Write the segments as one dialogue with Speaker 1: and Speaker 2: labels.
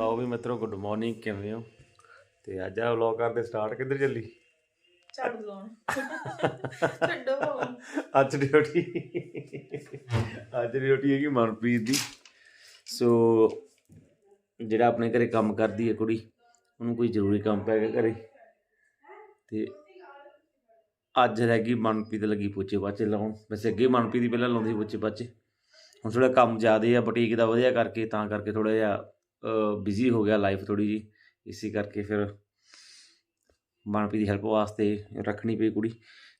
Speaker 1: ਲਓ ਵੀ ਮਿੱਤਰੋ good morning ਕਿਵੇਂ ਹੋ? ਤੇ ਅੱਜ ਆ ਵਲੌਗ ਕਰਦੇ ਸਟਾਰਟ ਕਿੱਧਰ ਚੱਲੀ?
Speaker 2: ਝਾੜੂ ਲਾਉਣ ਛੱਡੋ
Speaker 1: ਅੱਜ ਡਿਊਟੀ ਅੱਜ ਡਿਊਟੀ ਹੈਗੀ ਮਨਪ੍ਰੀਤ ਦੀ। ਸੋ ਜਿਹੜਾ ਆਪਣੇ ਘਰੇ ਕੰਮ ਕਰਦੀ ਹੈ ਕੁੜੀ ਉਹਨੂੰ ਕੋਈ ਜ਼ਰੂਰੀ ਕੰਮ ਪੈ ਗਿਆ ਘਰੇ। ਤੇ ਅੱਜ ਰਹਿ ਗਈ ਮਨਪ੍ਰੀਤ ਲੱਗੀ ਪੋਚੇ ਪਾਚੇ ਲਾਉਣ। ਵੈਸੇ ਅੱਗੇ ਮਨਪ੍ਰੀਤ ਦੀ ਪਹਿਲਾਂ ਲਾਉਂਦੀ ਪੋਚੇ ਪਾਚੇ। ਹੁਣ ਥੋੜਾ ਕੰਮ ਜ਼ਿਆਦੇ ਆ ਬੁਟੀਕ ਦਾ ਵਧੀਆ ਕਰਕੇ ਤਾਂ ਕਰਕੇ ਥੋੜਾ ਜਿਹਾ ਬਿਜ਼ੀ ਹੋ ਗਿਆ ਲਾਈਫ ਥੋੜੀ ਜੀ ਇਸੇ ਕਰਕੇ ਫਿਰ ਮਨਪ੍ਰੀਤ ਦੀ ਹੈਲਪ ਵਾਸਤੇ ਰੱਖਣੀ ਪਈ ਕੁੜੀ,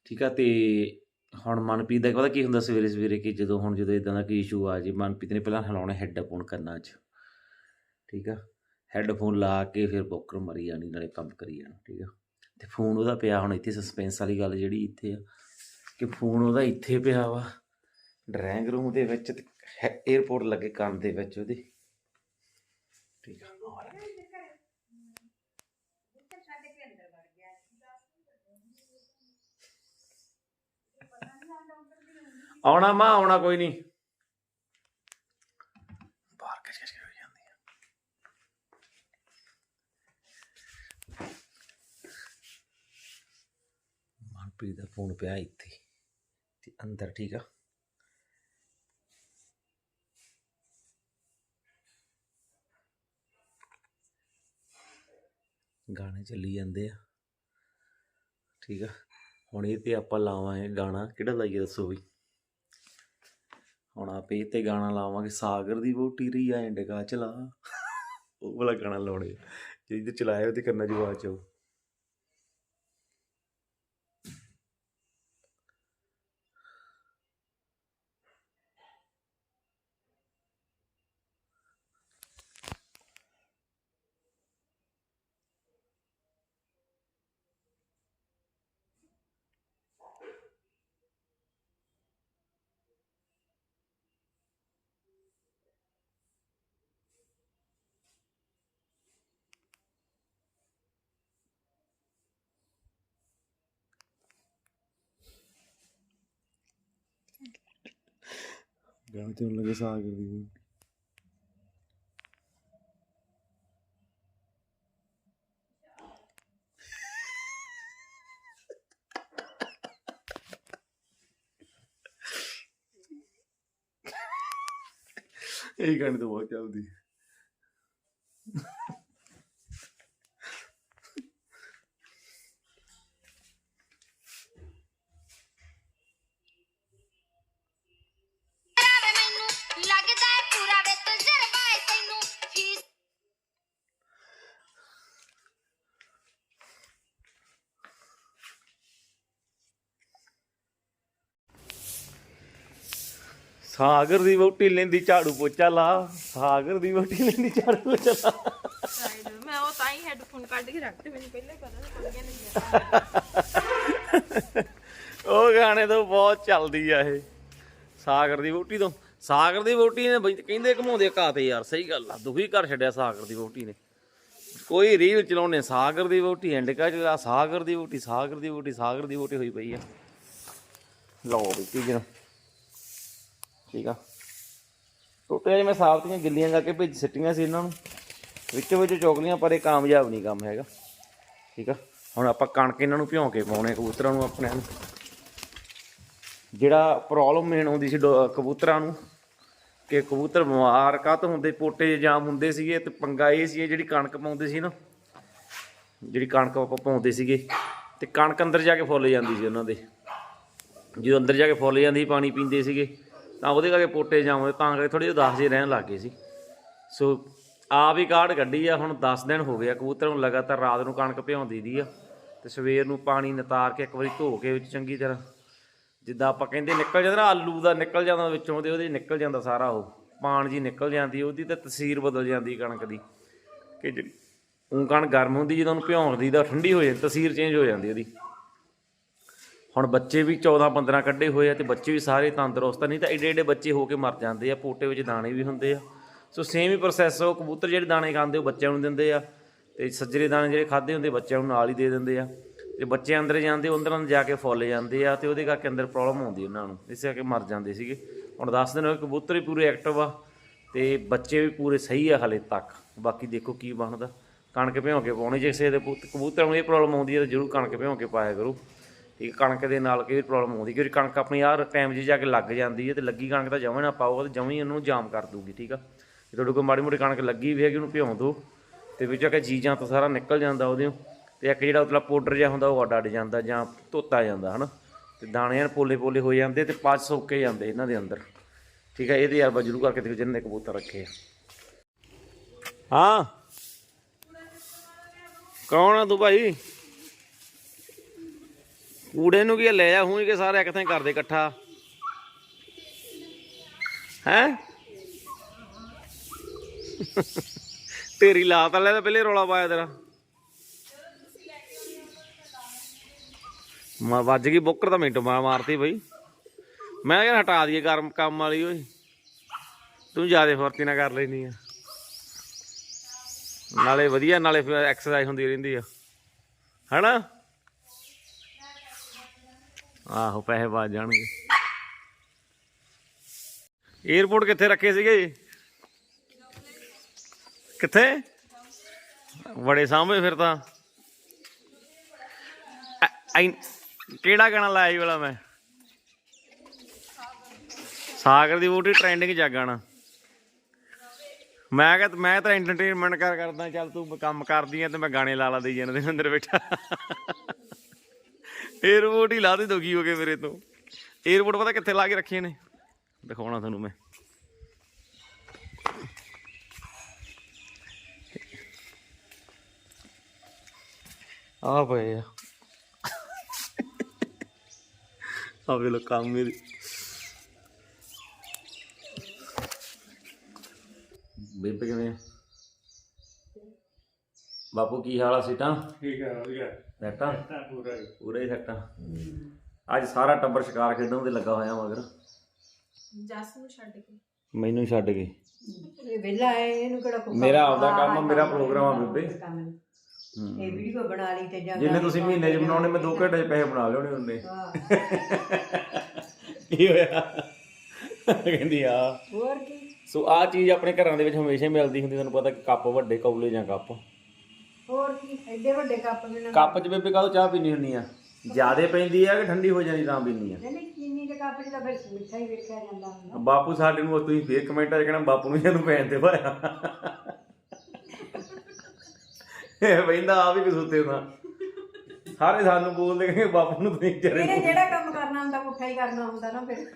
Speaker 1: ਠੀਕ ਆ, ਤੇ ਹੁਣ ਮਨਪ੍ਰੀਤ ਦਾ ਪਤਾ ਕੀ ਹੁੰਦਾ ਸਵੇਰੇ ਸਵੇਰੇ ਕਿ ਜਦੋਂ ਹੁਣ ਜਦੋਂ ਇਦਾਂ ਦਾ ਕੋਈ ਇਸ਼ੂ ਆ ਜੇ, ਮਨਪ੍ਰੀਤ ਨੇ ਪਹਿਲਾਂ ਹਿਲਾਉਣਾ ਹੈੱਡਫੋਨ ਕਰਨਾ ਅੱਜ ਠੀਕ ਆ ਹੈੱਡਫੋਨ ਲਾ ਕੇ ਫਿਰ ਬੋਕਰ ਮਰੀ ਜਾਣੀ, ਨਾਲੇ ਕੰਮ ਕਰੀ ਜਾਣਾ, ਠੀਕ ਆ, ਤੇ ਫੋਨ ਉਹਦਾ ਪਿਆ ਹੁਣ ਇੱਥੇ ਸਸਪੈਂਸ ਵਾਲੀ ਗੱਲ ਜਿਹੜੀ ਇੱਥੇ ਆ, ਕਿ ਫੋਨ ਉਹਦਾ ਇੱਥੇ ਪਿਆ ਵਾ ਡਰਾਇੰਗ ਰੂਮ ਦੇ ਵਿੱਚ ਤੇ 에어ਪੋਰਟ ਲੱਗੇ ਕੰਨ ਦੇ ਵਿੱਚ ਉਹਦੇ ਠੀਕ ਆ ਹੋਰ। ਆਉਣਾ ਮਾਂ, ਆਉਣਾ ਕੋਈ ਨਹੀਂ। ਬਾਹਰ ਕਿਸ ਕਿਸ ਹੋ ਜਾਂਦੀ ਆ। ਮਨਪ੍ਰੀਤ ਦਾ ਫੋਨ ਪਿਆ ਇੱਥੇ। ਤੇ ਅੰਦਰ ਠੀਕ ਆ। ਗਾਣੇ ਚੱਲੀ ਜਾਂਦੇ ਆ। ਠੀਕ ਆ। ਹੁਣ ਇਹ ਤੇ ਆਪਾਂ ਲਾਵਾਂਗੇ ਗਾਣਾ। ਕਿਹੜਾ ਲਾਈਏ ਦੱਸੋ ਵੀ ਹੁਣ ਆਪੇ ਇਹ ਤੇ ਗਾਣਾ ਲਾਵਾਂਗੇ। ਸਾਗਰ ਦੀ ਵੋਟੀ ਰਹੀ ਆ ਇੰਡਿਕਾ ਚਲਾ ਉਹ ਵਾਲਾ ਗਾਣਾ ਲਾਉਣੇ ਜੇ ਤੇ ਚਲਾਇਆ ਉਹਦੇ ਕਰਨਾ 'ਚ ਆਵਾਜ਼ ਆਉ ਗਾਣੇ ਤੇ ਲੱਗੇ ਸਾਗਰ ਦੀ ਵੋਟੀ ਇਹ ਗਾਣੇ ਤਾਂ ਬਹੁਤ ਚੱਲਦੀ। ਸਾਗਰ ਦੀ ਵੋਟੀ ਲੈਂਦੀ ਝਾੜੂ ਪੋਚਾ ਲਾ ਸਾਗਰ ਦੀ ਵੋਟੀ ਲੈਂਦੀ ਝਾੜੂ ਪੋਚਾ ਲਾ।
Speaker 2: ਮੈਂ ਉਹ ਤਾਂ ਹੀ ਹੈੱਡਫੋਨ ਕੱਢ ਕੇ ਰੱਖਤੇ ਮੈਨੂੰ ਪਹਿਲੇ ਪਤਾ ਨਹੀਂ
Speaker 1: ਉਹ ਗਾਣੇ ਤੋਂ ਬਹੁਤ ਚੱਲਦੀ ਆ ਇਹ। ਸਾਗਰ ਦੀ ਵੋਟੀ ਤੋਂ ਸਾਗਰ ਦੀ ਵੋਟੀ ਨੇ ਬਈ ਕਹਿੰਦੇ ਘਮਾਉਂਦੇ ਘਾ ਤੇ ਯਾਰ ਸਹੀ ਗੱਲ ਆ ਦੁਖੀ ਕਰ ਛੱਡਿਆ ਸਾਗਰ ਦੀ ਵੋਟੀ ਨੇ। ਕੋਈ ਰੀਲ ਚਲਾਉਣੇ ਸਾਗਰ ਦੀ ਵੋਟੀ ਇੰਡਿਕਾ ਚਲਾ ਸਾਗਰ ਦੀ ਵੋਟੀ ਸਾਗਰ ਦੀ ਵੋਟੀ ਸਾਗਰ ਦੀ ਵੋਟੀ ਹੋਈ ਪਈ ਆ। ਲਓ ਵੀ ਕੀ ਜਨ ਠੀਕ ਆ। ਟੋਟੇ ਜਿਹਾ ਮੈਂ ਸਾਫਤੀਆਂ ਗਿੱਲੀਆਂ ਕਰਕੇ ਭੇਜ ਸਿੱਟੀਆਂ ਸੀ ਇਹਨਾਂ ਨੂੰ। ਵਿੱਚ ਵਿੱਚ ਚੋਕਲੀਆਂ ਪਰ ਇਹ ਕਾਮਯਾਬ ਨਹੀਂ ਕੰਮ ਹੈਗਾ। ਠੀਕ ਆ। ਹੁਣ ਆਪਾਂ ਕਣਕ ਇਹਨਾਂ ਨੂੰ ਭਿਉਂ ਕੇ ਪਾਉਣੇ ਕਬੂਤਰਾਂ ਨੂੰ ਆਪਣੇ ਨੂੰ ਜਿਹੜਾ ਪ੍ਰੋਬਲਮ ਮੇਨ ਆਉਂਦੀ ਸੀ ਡੋ- ਕਬੂਤਰਾਂ ਨੂੰ ਕਿ ਕਬੂਤਰ ਬਿਮਾਰ ਕਾਹਤੋਂ ਹੁੰਦੇ ਪੋਟੇ ਜਾਮ ਹੁੰਦੇ ਸੀਗੇ ਤੇ ਪੰਗਾ ਇਹ ਸੀ ਜਿਹੜੀ ਕਣਕ ਪਾਉਂਦੇ ਸੀ ਨਾ ਜਿਹੜੀ ਕਣਕ ਆਪਾਂ ਪਾਉਂਦੇ ਸੀਗੇ ਤੇ ਕਣਕ ਅੰਦਰ ਜਾ ਕੇ ਫੁੱਲ ਜਾਂਦੀ ਸੀ ਉਹਨਾਂ ਦੇ। ਜਦੋਂ ਅੰਦਰ ਜਾ ਕੇ ਫੁੱਲ ਜਾਂਦੀ ਸੀ, ਪਾਣੀ ਪੀਂਦੇ ਸੀਗੇ ਤਾਂ ਉਹਦੇ ਕਰਕੇ ਪੋਟੇ ਜਾਮ ਤਾਂ ਕਰਕੇ ਥੋੜੇ ਜਿਹੇ ਉਦਾਸ ਜਿਹੇ ਰਹਿਣ ਲੱਗ ਗਏ ਸੀ। ਸੋ ਆਪ ਹੀ ਕਾਢ ਕੱਢੀ ਆ, ਹੁਣ 10 ਦਿਨ ਹੋ ਗਏ ਆ, ਕਬੂਤਰ ਨੂੰ ਲਗਾਤਾਰ ਰਾਤ ਨੂੰ ਕਣਕ ਭਿਉਂਦੀ ਦੀ ਆ ਤੇ ਸਵੇਰ ਨੂੰ ਪਾਣੀ ਨਤਾਰ ਕੇ ਇੱਕ ਵਾਰੀ ਧੋ ਕੇ ਵਿੱਚ ਚੰਗੀ ਤਰ੍ਹਾਂ ਜਿੱਦਾਂ ਆਪਾਂ ਕਹਿੰਦੇ ਨਿਕਲ ਜਾਂਦਾ ਨਾ, ਆਲੂ ਦਾ ਨਿਕਲ ਜਾਂਦਾ ਵਿੱਚੋਂ ਤੇ ਉਹਦੇ ਨਿਕਲ ਜਾਂਦਾ ਸਾਰਾ ਉਹ, ਪਾਣ ਜੀ ਨਿਕਲ ਜਾਂਦੀ, ਉਹਦੀ ਤਾਂ ਤਸੀਰ ਬਦਲ ਜਾਂਦੀ ਕਣਕ ਦੀ ਕਿ ਜਿਹੜੀ ਊਂ ਕਣਕ ਗਰਮ ਹੁੰਦੀ, ਜਦੋਂ ਉਹਨੂੰ ਭਿਉਂਦੀ ਤਾਂ ਠੰਡੀ ਹੋ ਜਾਂਦੀ, ਤਸੀਰ ਚੇਂਜ ਹੋ ਜਾਂਦੀ ਉਹਦੀ। ਹੁਣ ਬੱਚੇ ਵੀ 14 15 ਕੱਢੇ ਹੋਏ ਆ ਤੇ ਬੱਚੇ ਵੀ ਸਾਰੇ ਤੰਦਰੁਸਤ ਆ, ਨਹੀਂ ਤਾਂ ਏਡੇ ਏਡੇ ਬੱਚੇ ਹੋ ਕੇ ਮਰ ਜਾਂਦੇ ਆ, ਪੋਟੇ ਵਿੱਚ ਦਾਣੇ ਵੀ ਹੁੰਦੇ ਆ। ਸੋ ਸੇਮ ਹੀ ਪ੍ਰੋਸੈਸ ਉਹ ਕਬੂਤਰ ਜਿਹੜੇ ਦਾਣੇ ਖਾਂਦੇ ਉਹ ਬੱਚਿਆਂ ਨੂੰ ਦਿੰਦੇ ਆ ਤੇ ਸੱਜਰੇ ਦਾਣੇ ਜਿਹੜੇ ਖਾਦੇ ਹੁੰਦੇ ਬੱਚਿਆਂ ਨੂੰ ਨਾਲ ਹੀ ਦੇ ਦਿੰਦੇ ਆ। ਤੇ ਬੱਚੇ ਅੰਦਰ ਜਾਂਦੇ ਉਹਨਾਂ ਨੂੰ ਜਾ ਕੇ ਫੁੱਲ ਜਾਂਦੇ ਆ ਤੇ ਉਹਦੇ ਕਰਕੇ ਅੰਦਰ ਪ੍ਰੋਬਲਮ ਆਉਂਦੀ ਉਹਨਾਂ ਨੂੰ, ਇਸੇ ਕਰਕੇ ਮਰ ਜਾਂਦੇ ਸੀਗੇ। ਹੁਣ 10 ਦਿਨ ਹੋਏ ਕਬੂਤਰ ਵੀ ਪੂਰੇ ਐਕਟਿਵ ਆ ਤੇ ਬੱਚੇ ਵੀ ਪੂਰੇ ਸਹੀ ਆ ਹਲੇ ਤੱਕ। ਬਾਕੀ ਦੇਖੋ ਕੀ ਬਣਦਾ। ਕਣਕ ਭਿਉਂ ਕੇ ਪਾਉਣੀ ਜੇ ਕਿਸੇ ਦੇ ਪੁੱਤ- ਕਬੂਤਰਾਂ ਨੂੰ ਇਹ ਪ੍ਰੋਬਲਮ ਆਉਂਦੀ ਹੈ ਤਾਂ ਜ਼ਰੂਰ ਕਣਕ ਭਿਉਂ ਕੇ ਪਾਇਆ ਕਰੋ। ਠੀਕ ਕਣਕ ਦੇ ਨਾਲ ਕਈ ਪ੍ਰੋਬਲਮ ਆਉਂਦੀ, ਕਿਉਂਕਿ ਕਣਕ ਆਪਣੀ ਆਹ ਟਾਈਮ 'ਚ ਜਾ ਕੇ ਲੱਗ ਜਾਂਦੀ ਹੈ ਤੇ ਲੱਗੀ ਕਣਕ ਤਾਂ ਜਮਾਂ ਨਾ ਪਾਓ ਤੇ ਜਮਾਂ ਹੀ ਉਹਨੂੰ ਜਾਮ ਕਰ ਦੂਗੀ ਠੀਕ ਆ? ਜੇ ਤੁਹਾਡੇ ਕੋਲ ਮਾੜੀ ਮੋਟੀ ਕਣਕ ਲੱਗੀ ਵੀ ਹੈਗੀ, ਉਹਨੂੰ ਭਿਉਂ ਦਿਓ ਤੇ ਵਿੱਚ ਆ ਕੇ ਚੀਜ਼ਾਂ ਤਾਂ ਸਾਰਾ ਨਿਕਲ ਜਾਂਦਾ ਉਹਦੇ ਤੇ ਇੱਕ ਜਿਹੜਾ ਉਤਲਾ ਪਾਊਡਰ ਜਿਹਾ ਹੁੰਦਾ ਉਹ ਅੱਡ ਅੱਡ ਜਾਂਦਾ ਜਾਂ ਧੋਤਾ ਜਾਂਦਾ, ਹਨਾ? ਤੇ ਦਾਣੇ ਐਨ ਪੋਲੇ ਪੋਲੇ ਹੋ ਜਾਂਦੇ ਤੇ ਪਾਚ ਸੌਕੇ ਜਾਂਦੇ ਇਹਨਾਂ ਦੇ ਅੰਦਰ, ਠੀਕ ਹੈ ਇਹਦੇ ਯਾਰ ਜ਼ਰੂਰ ਕਰਕੇ ਦੇਖੋ ਜਿੰਨੇ ਕਬੂਤਰ ਰੱਖੇ ਆ। ਹਾਂ? ਕੌਣ ਆ ਤੂੰ ਭਾਈ? ਕੂੜੇ ਨੂੰ ਕੀ ਆ, ਲੈ ਜਾ ਹੁਣ ਕਿ ਸਾਰੇ ਇੱਕ ਥਾਂ ਕਰਦੇ ਇਕੱਠਾ। ਹੈ? ਤੇਰੀ ਲਾਤ ਵਾਲੇ ਤਾਂ ਪਹਿਲੇ ਰੌਲਾ ਪਾਇਆ ਤੇਰਾ। ਮਾ ਵੱਜ ਗਈ ਬੁੱਕਰ ਤਾਂ ਮਿੰਟ ਮਾਰ ਮਾਰਤੀ ਬਈ। ਮੈਂ ਕਿਹਾ ਹਟਾ ਦਈਏ ਕੰਮ ਕੰਮ ਵਾਲੀ ਓਏ। ਤੂੰ ਜ਼ਿਆਦਾ ਫੁਰਤੀ ਨਾ ਕਰ ਲੈਨੀ ਆ। ਨਾਲੇ ਵਧੀਆ ਨਾਲੇ ਫਿਰ ਐਕਸਰਸਾਈਜ਼ ਹੁੰਦੀ ਰਹਿੰਦੀ ਆ। ਹਨਾ? ਆਹੋ, ਪੈਸੇ ਬਾਜ ਜਾਣਗੇ। 에어ਪੋਰਟ ਕਿੱਥੇ ਰੱਖੇ ਸੀਗੇ ਕਿੱਥੇ? ਬੜੇ ਸਾਹਮਣੇ ਫਿਰ ਤਾਂ। ਕਿਹੜਾ ਗਾਣਾ ਲਾਇਆ ਜੀ ਵਾਲਾ ਮੈਂ? ਸਾਗਰ ਦੀ ਬੂਟੀ ਟ੍ਰੈਂਡਿੰਗ ਚ ਆ ਗਾਣਾ। ਮੈਂ ਕਿਹਾ, ਮੈਂ ਤਾਂ ਐਂਟਰਟੇਨਮੈਂਟ ਕਰ ਕਰਦਾ, ਚੱਲ ਤੂੰ ਕੰਮ ਕਰਦੀ ਆ ਤੇ ਮੈਂ ਗਾਣੇ ਲਾ ਲਾ ਦੇਈ ਦੇ ਅੰਦਰ ਬੈਠਾ। 에어ਪੋਰਟ ਹੀ ਲਾ ਦੇ ਦੁਖੀ ਹੋ ਮੇਰੇ ਤੋਂ? 에어ਪੋਰਟ ਪਤਾ ਕਿੱਥੇ ਲਾ ਕੇ ਰੱਖੇ ਨੇ? ਦਿਖਾਉਣਾ ਤੁਹਾਨੂੰ ਮੈਂ। ਆ ਪਏ ਆ। ਆ ਲੋ ਕੰਮ ਮੇਰੀ ਬੇਬੇ ਬਾਪੂ ਕੀ ਹਾਲ ਆ ਸੀਟਾਂ?
Speaker 3: ਠੀਕ ਹੈ ਵਧੀਆ।
Speaker 1: ਸੈਟਾਂ?
Speaker 3: ਤਾਂ ਪੂਰਾ ਹੀ।
Speaker 1: ਪੂਰੇ ਹੀ ਸੈਟਾਂ? ਅੱਜ ਸਾਰਾ ਟੱਬਰ ਸ਼ਿਕਾਰ ਖੇਡਣ ਤੇ ਲੱਗਾ ਹੋਇਆ ਮਗਰ।
Speaker 2: ਜੱਸ ਨੂੰ ਛੱਡ ਕੇ।
Speaker 1: ਮੈਨੂੰ ਛੱਡ ਕੇ।
Speaker 4: ਇਹ ਵਿਹਲਾ ਹੈ ਇਹਨੂੰ ਕਿਹੜਾ ਕੋਈ
Speaker 1: ਮੇਰਾ ਆਪਦਾ ਕੰਮ ਆ, ਮੇਰਾ ਪ੍ਰੋਗਰਾਮ ਆ ਬੇਬੇ।
Speaker 4: ਕੰਮ। ਇਹ ਵੀਡੀਓ ਬਣਾ ਲਈ ਤੇ ਜਾਂ
Speaker 1: ਜਿੰਨੇ ਤੁਸੀਂ ਮਹੀਨੇ 'ਚ ਬਣਾਉਣੇ ਮੈਂ 2 ਘੰਟੇ 'ਚ ਪੈਸੇ ਬਣਾ ਲਿਆਉਣੇ ਹੁੰਦੇ ਕੀ ਹੋਇਆ? ਕਹਿੰਦੀ ਆ।
Speaker 4: ਹੋਰ ਕੀ?
Speaker 1: ਸੋ ਆ ਚੀਜ਼ ਆਪਣੇ ਘਰਾਂ ਦੇ ਵਿੱਚ ਹਮੇਸ਼ਾ ਹੀ ਮਿਲਦੀ ਹੁੰਦੀ ਤੁਹਾਨੂੰ ਪਤਾ ਕਿ ਕੱਪ ਵੱਡੇ ਕੌਲੇ ਜਾਂ ਕੱਪ।
Speaker 4: ਐਡੇ ਵੱਡੇ ਕੱਪ ਮੈਨੂੰ
Speaker 1: ਕੱਪ 'ਚ ਬੇਬੇ ਕਾਹਦੋਂ ਚਾਹ ਪੀਣੀ ਹੁੰਦੀ ਆ? ਜਿਆਦੇ ਪੈਂਦੀ ਆ ਕਿ ਠੰਡੀ ਹੋ ਜਾਂਦੀ ਤਾਂ ਪੀਣੀ ਆ?
Speaker 4: ਨਹੀਂ ਨਹੀਂ ਚੀਨੀ ਦੇ ਕੱਪ 'ਚ ਤਾਂ ਫਿਰ ਮਿੱਠਾ ਹੀ ਵੇਖਿਆ ਜਾਂਦਾ ਹੁੰਦਾ।
Speaker 1: ਬਾਪੂ ਸਾਡੇ ਨੂੰ ਤੁਸੀਂ ਫੇਰ ਕਮੈਂਟਾਂ 'ਚ ਕਹਿਣਾ ਬਾਪੂ ਨੂੰ ਜਦੋਂ ਪੈਣ ਤੇ ਭਾਇਆ ਇਹ ਬੈਂਦਾ ਆ ਵੀ ਕਸੂਤੇ ਦਾ ਸਾਰੇ ਸਾਨੂੰ ਬੋਲਦੇ ਕਿ ਬਾਪੂ ਨੂੰ ਤੁਸੀਂ ਚਰੇ
Speaker 4: ਇਹਨੇ ਜਿਹੜਾ ਕੰਮ ਕਰਨਾ ਹੁੰਦਾ ਪੁੱਠਾ ਹੀ ਕਰਨਾ ਹੁੰਦਾ ਨਾ ਫਿਰ।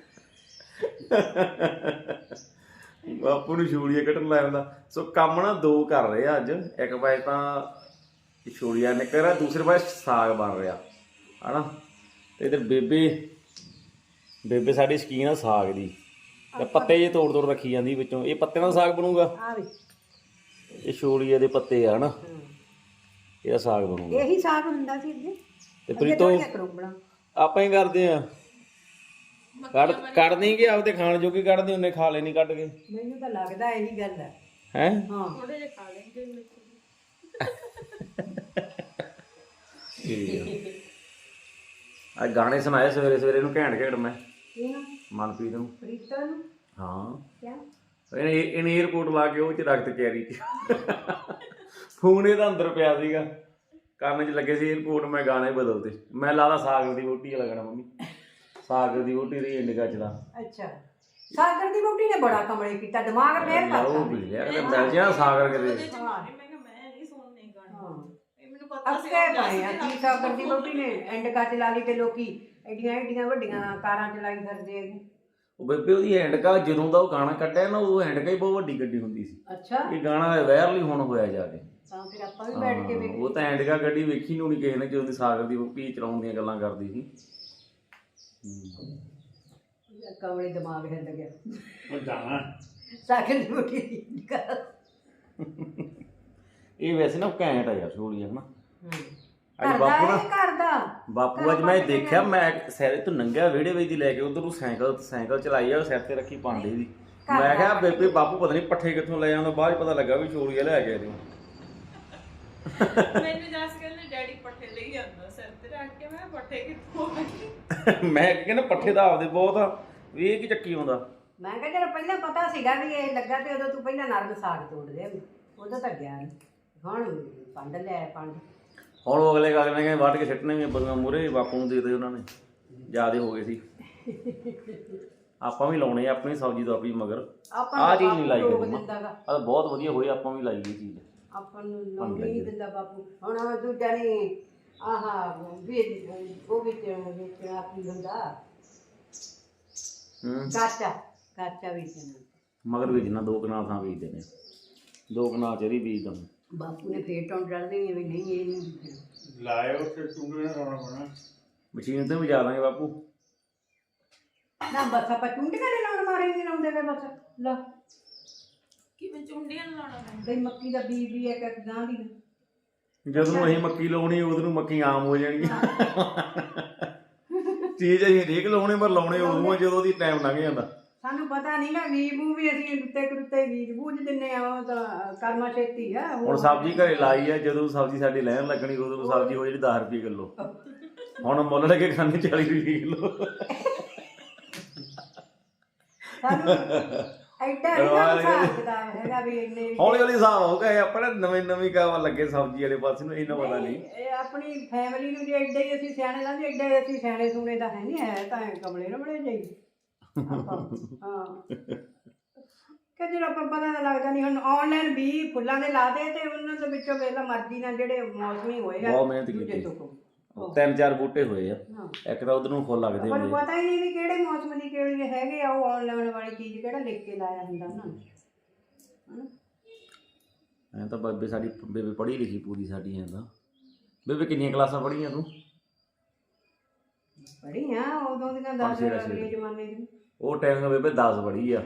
Speaker 1: ਬਾਪੂ ਨੂੰ ਛੋੜੀਆਂ ਕੱਢਣ ਲਾਇਆ ਹੁੰਦਾ। ਸੋ ਕੰਮ ਨਾ ਦੋ ਕਰ ਰਹੇ ਆ ਅੱਜ। ਇੱਕ ਪਾਸੇ ਤਾਂ ਛੋੜੀਆਂ ਨਿਕਲ ਰਿਹਾ ਦੂਸਰੇ ਪਾਸੇ ਸਾਗ ਬਣ ਰਿਹਾ ਹਨਾ? ਤੇ ਇਧਰ ਬੇਬੇ ਬੇਬੇ ਸਾਡੀ ਸ਼ਕੀਨ ਆ ਸਾਗ ਦੀ। ਤੇ ਪੱਤੇ ਜੇ ਤੋੜ ਤੋੜ ਰੱਖੀ ਜਾਂਦੀ ਵਿੱਚੋਂ ਇਹ ਪੱਤੇ ਨਾਲ ਸਾਗ ਬਣੂਗਾ?
Speaker 4: ਆ ਵੀ।
Speaker 1: ਇਹ ਛੋਲੀਏ ਦੇ ਪੱਤੇ ਆ ਹਨਾ? ਇਹਦਾ ਸਾਗ ਬਣੂਗਾ।
Speaker 4: ਇਹੀ ਸਾਗ ਹੁੰਦਾ ਸੀ ਅੱਗੇ।
Speaker 1: ਤੇ ਪ੍ਰੀਤੋ ਆਪਾਂ ਹੀ ਕਰਦੇ ਆ। ਕੱਢ ਕੱਢ ਨਹੀਂ ਕਿ ਆਪਦੇ ਖਾਣ ਜੋਗੀ ਕੱਢਦੇ ਹੁੰਨੇ ਖਾ ਲੈਣੀ ਕੱਢ ਕੇ?
Speaker 4: ਮੈਨੂੰ ਤਾਂ ਲੱਗਦਾ ਇਹੀ ਗੱਲ ਹੈ।
Speaker 1: ਹੈ?
Speaker 4: ਹਾਂ।
Speaker 2: ਥੋੜੇ ਜਿਹਾ ਖਾ ਲੈਂਦੇ ਠੀਕ
Speaker 1: ਆ ਗਾਣੇ ਸੁਣਾਏ ਸਵੇਰੇ ਸਵੇਰੇ ਨੂੰ ਘੈਂਟ ਘੈਂਟ ਮੈਂ।
Speaker 4: ਇਹਨੂੰ
Speaker 1: ਮਨਪ੍ਰੀਤ ਨੂੰ।
Speaker 4: ਪ੍ਰੀਤਾ ਨੂੰ?
Speaker 1: ਹਾਂ।
Speaker 4: ਕਿਆ?
Speaker 1: ਇਹਨੇ ਇਹਨੇ 에어ਪੋਰਟ ਲਾ ਕੇ ਉਹ ਚ ਰੱਖਤ ਕੈਰੀ ਚ। ਫੋਨ ਇਹਦਾ ਅੰਦਰ ਪਿਆ ਸੀਗਾ। ਕੰਨ 'ਚ ਲੱਗੇ ਸੀ 에어ਪੋਰਟ ਮੈਂ ਗਾਣੇ ਬਦਲਦੇ ਮੈਂ ਲਾਦਾ ਸਾਗਰ ਦੀ ਵੋਟੀ ਲੱਗਣਾ ਮੰਮੀ। ਸਾਗਰ ਦੀ ਵੋਟੀ ਦੀ ਇੰਡਗਾ ਚਲਾ
Speaker 4: ਅੱਛਾ। ਸਾਗਰ ਦੀ ਬੋਟੀ ਨੇ ਬੜਾ ਕਮਲੇ ਕੀਤਾ ਦਿਮਾਗ ਫੇਰ ਕਰਤਾ।
Speaker 1: ਲਓ ਬਿਲਿਆ ਕਹਿੰਦਾ ਮਿਲ ਜਾ ਸਾਗਰ ਕਿਤੇ
Speaker 2: ਪਤਾ ਸੀ
Speaker 4: ਅੱਕੇ ਪਏ ਆ ਕੀ ਸਾਗਰ ਦੀ ਬੋਟੀ ਨੇ ਐਂਡ ਕੱਟ ਲਾ ਲਈ ਤੇ ਲੋਕੀ ਐਡੀਆਂ ਐਡੀਆਂ ਵੱਡੀਆਂ ਕਾਰਾਂ ਚਲਾਈ ਫਿਰਦੇ ਹੈਗੇ
Speaker 1: ਉਹ ਬੇਬੇ ਉਹਦੀ ਹੈਂਡਕਾ ਜਦੋਂ ਦਾ ਉਹ ਗਾਣਾ ਕੱਢਿਆ ਨਾ ਉਹ ਹੈਂਡਕਾ ਹੀ ਬਹੁਤ ਵੱਡੀ ਗੱਡੀ ਹੁੰਦੀ ਸੀ।
Speaker 4: ਅੱਛਾ।
Speaker 1: ਇਹ ਗਾਣਾ ਵਾਇਰਲ ਹੀ ਹੁਣ ਹੋਇਆ ਜਾ ਕੇ
Speaker 4: ਤਾਂ ਫਿਰ ਆਪਾਂ ਵੀ ਬੈਠ ਕੇ ਵੇਖ
Speaker 1: ਉਹ ਤਾਂ ਹੈਂਡਕਾ ਗੱਡੀ ਵੇਖੀ ਨੂੰ ਨਹੀਂ ਕਿਸੇ ਨੇ ਜਦੋਂ ਦੀ ਸਾਗਰ ਦੀ ਵੋਟੀ ਚਲਾਉਣ ਦੀਆਂ ਗੱਲਾਂ ਕਰਦੀ ਸੀ।
Speaker 4: ਕਮਲੇ ਦਿਮਾਗ ਹਿੱਲ ਗਿਆ।
Speaker 3: ਉਹ ਜਾਣਾ।
Speaker 4: ਸਾਗਰ ਦੀ ਗੱਲ।
Speaker 1: ਇਹ ਵੈਸੇ ਨਾ ਘੈਂਟ ਆ ਯਾਰ ਛੋੜੀਆਂ ਹਨਾ ਅੱਜ
Speaker 4: ਦਾ
Speaker 1: ਬਾਪੂ ਨਾ।
Speaker 4: ਇਹ ਘਰ ਦਾ
Speaker 1: ਬਾਪੂ ਅੱਜ ਮੈਂ ਦੇਖਿਆ ਮੈਂ ਸਿਰ ਤੋਂ ਨੰਗਿਆ ਵਿਹੜੇ ਵਿੱਚ ਦੀ ਲੈ ਕੇ ਉਧਰ ਨੂੰ ਸਾਈਕਲ ਸਾਈਕਲ ਚਲਾਈ ਆ ਉਹ ਸਿਰ ਤੇ ਰੱਖੀ ਪਾਂਡੇ ਦੀ। ਮੈਂ ਕਿਹਾ ਬੇਬੇ ਬਾਪੂ ਪਤਾ ਨਹੀਂ ਪੱਠੇ ਕਿੱਥੋਂ ਲੈ ਆਉਂਦਾ ਬਾਅਦ ਪਤਾ ਲੱਗਾ ਵੀ ਛੋੜੀਆ ਲੈ ਕੇ ਆਏ
Speaker 2: ਮੈਨੂੰ ਜੱਸ ਕਹਿੰਦੇ ਡੈਡੀ ਪੱਠੇ ਲਈ ਜਾਂਦਾ ਸਿਰ ਤੇ ਰੱਖ ਕੇ ਮੈਂ ਕਿਹਾ, ਪੱਠੇ ਕਿੱਥੋਂ ਆਏ
Speaker 1: ਮੈਂ ਕਹਿੰਦਾ ਪੱਠੇ ਤਾਂ ਆਪਦੇ ਬਹੁਤ ਆ ਵੀ ਇਹ ਕੀ ਚੱਕੀ ਆਉਂਦਾ?
Speaker 4: ਮੈਂ ਕਿਹਾ ਚਲੋ ਪਹਿਲਾਂ ਪਤਾ ਸੀਗਾ ਵੀ ਇਹ ਲੱਗਾ ਤੇ ਉਦੋਂ ਤੂੰ ਪਹਿਲਾਂ ਨਰਮ ਸਾਗ ਤੋੜ ਦੇ ਉਦੋਂ ਤਾਂ ਗਿਆ ਨਹੀਂ ਹੁਣ ਪੰਡ ਲੈ ਪੰਡ।
Speaker 1: ਹੁਣ ਉਹ ਅਗਲੇ ਅਗਲੇ ਨੇ ਵੱਢ ਕੇ ਸਿੱਟਣੇ ਵੀ ਬੰਗਾ ਮੂਰੇ ਬਾਪੂ ਨੂੰ ਦੇ ਦੇ ਉਹਨਾਂ ਨੇ। ਜਿਆਦੇ ਹੋ ਗਏ ਸੀ। ਆਪਾਂ ਵੀ ਲਾਉਣੇ ਆ ਆਪਣੀ ਸਬਜ਼ੀ ਤੋਂ ਮਗਰ।
Speaker 4: ਆਪਾਂ
Speaker 1: ਆਹ
Speaker 4: ਨੂੰ
Speaker 1: ਚੀਜ਼ ਨਹੀਂ ਲਾਈ
Speaker 4: ਬਾਪੂ
Speaker 1: ਕਦੇ
Speaker 4: ਰੋਕ ਦਿੰਦਾ ਗਾ।
Speaker 1: ਆ ਬਹੁਤ ਵਧੀਆ ਹੋਈ ਆਪਾਂ ਵੀ ਲਾਈ ਇਹ ਚੀਜ਼।
Speaker 4: ਆਪਾਂ ਨੂੰ ਲਾਉਣ ਨਹੀਂ ਦਿੰਦਾ ਬਾਪੂ। ਹੁਣ ਉਹ ਦੂਜਾ ਨੇ ਆਹਾ ਵੀ ਉਹ ਵੀ ਵਿੱਚ ਆਪੀ ਹੁੰਦਾ।
Speaker 1: ਹੂੰ।
Speaker 4: ਕਾਚਾ ਕਾਚਾ ਵੇਚਣਾ
Speaker 1: ਮਗਰ ਬੀਜਣਾ ਦੋ ਕਨਾਲ ਥਾਂ ਬੀਜਦੇ ਨੇ। ਦੋ ਕਨਾਲ ਚਰੀ ਬੀਜ ਦਮ
Speaker 4: ਬਾਪੂ ਨੇ ਫੇਰ ਟੌਂ ਡਰਦੇ ਵੀ ਨਹੀਂ ਇਹ ਨਹੀਂ।
Speaker 3: ਲਾਇਓ ਤੇ ਚੁੰਗੇ ਨਾ ਰੋਣਾ ਬਣਾ
Speaker 1: ਮਸ਼ੀਨ ਤੇ ਵੀ ਜਾ ਦਾਂਗੇ ਬਾਪੂ।
Speaker 4: ਨਾ ਬਸ ਆਪਾਂ ਚੁੰਡੀਆਂ ਦੇ ਲਾਉਣ ਮਾਰੇ ਨਹੀਂ ਲਾਉਂਦੇ ਵੇ ਬਸ ਲਾ।
Speaker 2: ਕਿਵੇਂ ਚੁੰਡੀਆਂ ਨੂੰ ਲਾਉਣਾ ਪੈਂਦਾ?
Speaker 4: ਬਈ ਮੱਕੀ ਦਾ ਬੀਜ ਵੀ ਇੱਕ ਇੱਕ ਗਾਂ ਦੀ।
Speaker 1: ਜਦੋਂ ਅਸੀਂ ਮੱਕੀ ਲਾਉਣੀ ਉਦੋਂ ਨੂੰ ਮੱਕੀ ਆਮ ਹੋ ਜਾਣੀ। ਚੀਜ਼ ਅਸੀਂ ਰੇਕ ਲਾਉਣੇ ਪਰ ਲਾਉਣੇ ਉਦੋਂ ਆ ਜਦੋਂ ਦੀ ਟਾਈਮ ਲੰਘ ਜਾਂਦਾ।
Speaker 4: ਸਾਨੂੰ ਪਤਾ ਨਹੀਂ ਨਾ ਬੀਜ ਬੂ ਵੀ ਅਸੀਂ ਉੱਤੇ ਕਰੁੱਤੇ ਬੀਜ ਬੂਝ ਦਿੰਨੇ ਆ ਉਹ ਤਾਂ ਕਰਮਾ ਛੇਤੀ ਆ।
Speaker 1: ਹੁਣ ਸਬਜ਼ੀ ਘਰੇ ਲਾਈ ਆ ਜਦੋਂ ਸਬਜ਼ੀ ਸਾਡੀ ਲੈਣ ਲੱਗਣੀ ਉਦੋਂ ਸਬਜ਼ੀ ਹੋ ਜਿਹੜੀ 10 ਰੁਪਏ ਕਿਲੋ। ਹੁਣ ਮੁੱਲ ਲੈ ਕੇ ਖਾਣੇ 40 ਰੁਪਏ ਕਿਲੋ।
Speaker 4: ਸਾਨੂੰ ਐਡਾ ਨਹੀਂ ਕਿਤਾਬ ਹੈਗਾ ਵੀ ਇੰਨੇ
Speaker 1: ਹੌਲੀ ਹੌਲੀ ਹਿਸਾਬ ਹੋ ਗਿਆ ਆਪਣੇ ਨਵੇਂ ਨਵੀਂ ਕਾਵਾ ਲੱਗੇ ਸਬਜ਼ੀ ਵਾਲੇ ਪਾਸੇ ਨੂੰ ਇਹਨਾਂ ਪਤਾ ਨਹੀਂ
Speaker 4: ਇਹ ਆਪਣੀ ਫੈਮਿਲੀ ਨੂੰ ਜੇ ਐਡੇ ਹੀ ਅਸੀਂ ਸਿਆਣੇ ਲਾਂਦੇ ਐਡੇ ਹੀ ਅਸੀਂ ਸਿਆਣੇ ਸੂਣੇ ਤਾਂ ਹੈ ਨਹੀਂ ਹੈ ਤਾਂ ਕਮਲੇ ਰਮੜੇ ਜਾਈ ਕਿ ਜਿਹੜਾ ਆਪਾਂ ਪਤਾ ਤਾਂ ਲੱਗਦਾ ਨਹੀਂ ਹੁਣ ਆਨਲਾਈਨ ਵੀ ਫੁੱਲਾਂ ਦੇ ਲਾ ਦੇ ਤੇ ਉਹਨਾਂ ਦੇ ਵਿੱਚੋਂ ਵੇਲਾ ਮਰਜ਼ੀ ਨਾਲ ਜਿਹੜੇ ਮੌਸਮੀ ਹੋਏਗਾ
Speaker 1: ਬਹੁਤ ਮਿਹਨਤ
Speaker 4: ਦੂਜੇ
Speaker 1: ਕੀਤੀ। ਤਿੰਨ ਚਾਰ ਬੂਟੇ ਹੋਏ ਆ।
Speaker 4: ਹਾਂ।
Speaker 1: ਇੱਕ ਤਾਂ ਉਧਰ ਨੂੰ ਫੁੱਲ ਲੱਗਦੇ
Speaker 4: ਆਪਾਂ ਨੂੰ
Speaker 1: ਹੋਏ
Speaker 4: ਪਤਾ ਹੀ ਨਹੀਂ ਵੀ ਕਿਹੜੇ ਮੌਸਮ ਦੀ ਕਿਹੜੀ ਹੈਗੇ ਆ ਉਹ ਆਨਲਾਈਨ ਵਾਲੀ ਚੀਜ਼ ਕਿਹੜਾ ਲਿਖ ਕੇ ਲਾਇਆ ਹੁੰਦਾ ਨੇ। ਹਨਾ?
Speaker 1: ਐਂ ਤਾਂ ਬੇਬੇ ਸਾਡੀ ਬੇਬੇ ਪੜ੍ਹੀ ਲਿਖੀ ਪੂਰੀ ਸਾਡੀ ਐਂ ਤਾਂ। ਬੇਬੇ ਕਿੰਨੀਆਂ ਕਲਾਸਾਂ ਪੜ੍ਹੀਆਂ ਤੂੰ?
Speaker 4: ਪੜ੍ਹੀ ਆ ਉਦੋਂ ਦੀਆਂ ਦੱਸ
Speaker 1: ਪੰਜ ਛੇ।
Speaker 4: ਅਗਲੇ ਜ਼ਮਾਨੇ ਦੀ
Speaker 1: ਉਹ ਟਾਈਮ ਦਾ ਬੇਬੇ 10 ਪੜ੍ਹੀ ਆ।